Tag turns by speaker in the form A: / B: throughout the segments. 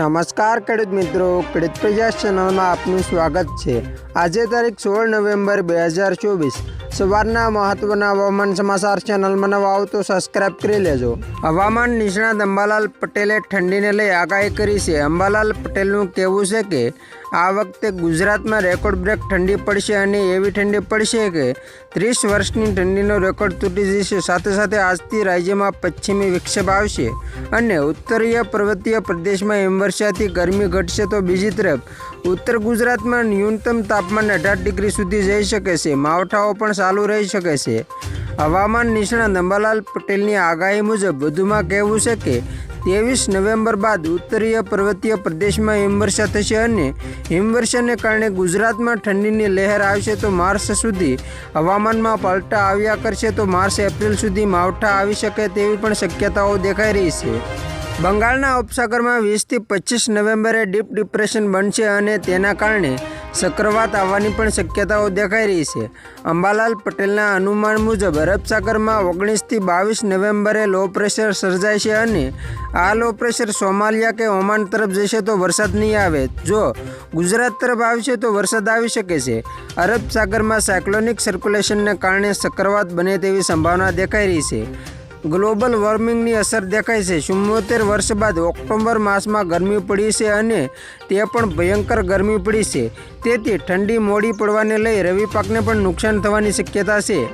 A: નમસ્કાર, ખેડૂત મિત્રો. ખેડૂત પ્રજા ચેનલમાં આપનું સ્વાગત છે. આજે તારીખ સોળ નવેમ્બર બે હજાર ચોવીસ. સવારના મહત્વના હવામાન સમાચાર ચેનલમાં નવા આવતો સબસ્ક્રાઇબ કરી લેજો. હવામાન નિષ્ણાત અંબાલાલ પટેલે ઠંડીને લઈ આગાહી કરી છે. અંબાલાલ પટેલનું કહેવું છે કે આ વખતે ગુજરાતમાં રેકોર્ડ બ્રેક ઠંડી પડશે અને એવી ઠંડી પડશે કે ત્રીસ વર્ષની ઠંડીનો રેકોર્ડ તૂટી જશે. સાથે સાથે આજથી રાજ્યમાં પશ્ચિમી વિક્ષેપ આવશે અને ઉત્તરીય પર્વતીય પ્રદેશમાં હિમવર્ષાથી ગરમી ઘટશે તો બીજી તરફ ઉત્તર ગુજરાતમાં ન્યૂનતમ તાપમાન અઢાર ડિગ્રી સુધી જઈ શકે છે. માવઠાઓ પણ ચાલુ રહી શકે છે. હવામાન નિષ્ણાત અંબાલાલ પટેલની આગાહી મુજબ વધુમાં કહેવું છે કે ત્રેવીસ નવેમ્બર બાદ ઉત્તરીય પર્વતીય પ્રદેશમાં હિમવર્ષા થશે અને હિમવર્ષાને કારણે ગુજરાતમાં ઠંડીની લહેર આવશે તો માર્ચ સુધી હવામાનમાં પલટા આવ્યા કરશે તો માર્ચ એપ્રિલ સુધી માવઠા આવી શકે તેવી પણ શક્યતાઓ દેખાઈ રહી છે. બંગાળના ઉપસાગરમાં વીસથી પચીસ નવેમ્બરે ડીપ ડિપ્રેશન બનશે અને તેના કારણે ચક્રવાત આવવાની પણ શક્યતાઓ દેખાઈ રહી છે. અંબાલાલ પટેલના અનુમાન મુજબ અરબસાગરમાં ઓગણીસથી બાવીસ નવેમ્બરે લો પ્રેશર સર્જાય છે અને આ લો પ્રેશર સોમાલિયા કે ઓમાન તરફ જશે તો વરસાદ નહીં આવે. જો ગુજરાત તરફ આવશે તો વરસાદ આવી શકે છે. અરબ સાગરમાં સાયક્લોનિક સર્ક્યુલેશનને કારણે ચક્રવાત બને તેવી સંભાવના દેખાઈ રહી છે. ગ્લોબલ વોર્મિંગની અસર દેખાય છે. ચુમ્મોતેર વર્ષ બાદ ઓક્ટોબર માસમાં ગરમી પડી છે અને તે પણ ભયંકર ગરમી પડી છે. તેથી ઠંડી મોડી પડવાને લઈ રવિ પાકને પણ નુકસાન થવાની શક્યતા છે.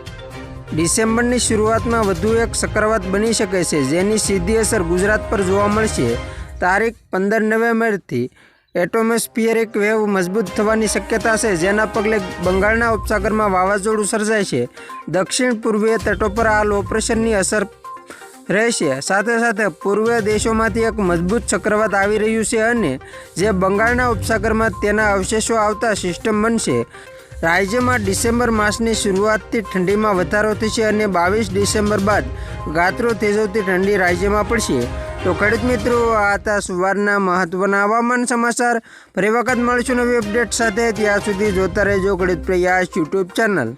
A: ડિસેમ્બરની શરૂઆતમાં વધુ એક ચક્રવાત બની શકે છે, જેની સીધી અસર ગુજરાત પર જોવા મળશે. તારીખ પંદર નવેમ્બરથી એટોમોસ્ફિયરિક વેવ મજબૂત થવાની શક્યતા છે, જેના પગલે બંગાળના ઉપસાગરમાં વાવાઝોડું સર્જાય છે. દક્ષિણ પૂર્વીય તટો પર આ લો પ્રેશરની અસર રહેશે. સાથે સાથે પૂર્વીય દેશોમાંથી એક મજબૂત ચક્રવાત આવી રહ્યું છે અને જે બંગાળના ઉપસાગરમાં તેના અવશેષો આવતા સિસ્ટમ બનશે. રાજ્યમાં ડિસેમ્બર માસની શરૂઆતથી ઠંડીમાં વધારો થશે અને બાવીસ ડિસેમ્બર બાદ ગાત્રો તેજવતી ઠંડી રાજ્યમાં પડશે. તો ખેડૂત મિત્રો, આ હતા સવારના મહત્વના હવામાન સમાચાર. ફરી વખત મળશું નવી અપડેટ સાથે. ત્યાં સુધી જોતા રહેજો ખેડૂત પ્રયાસ યુટ્યુબ ચેનલ.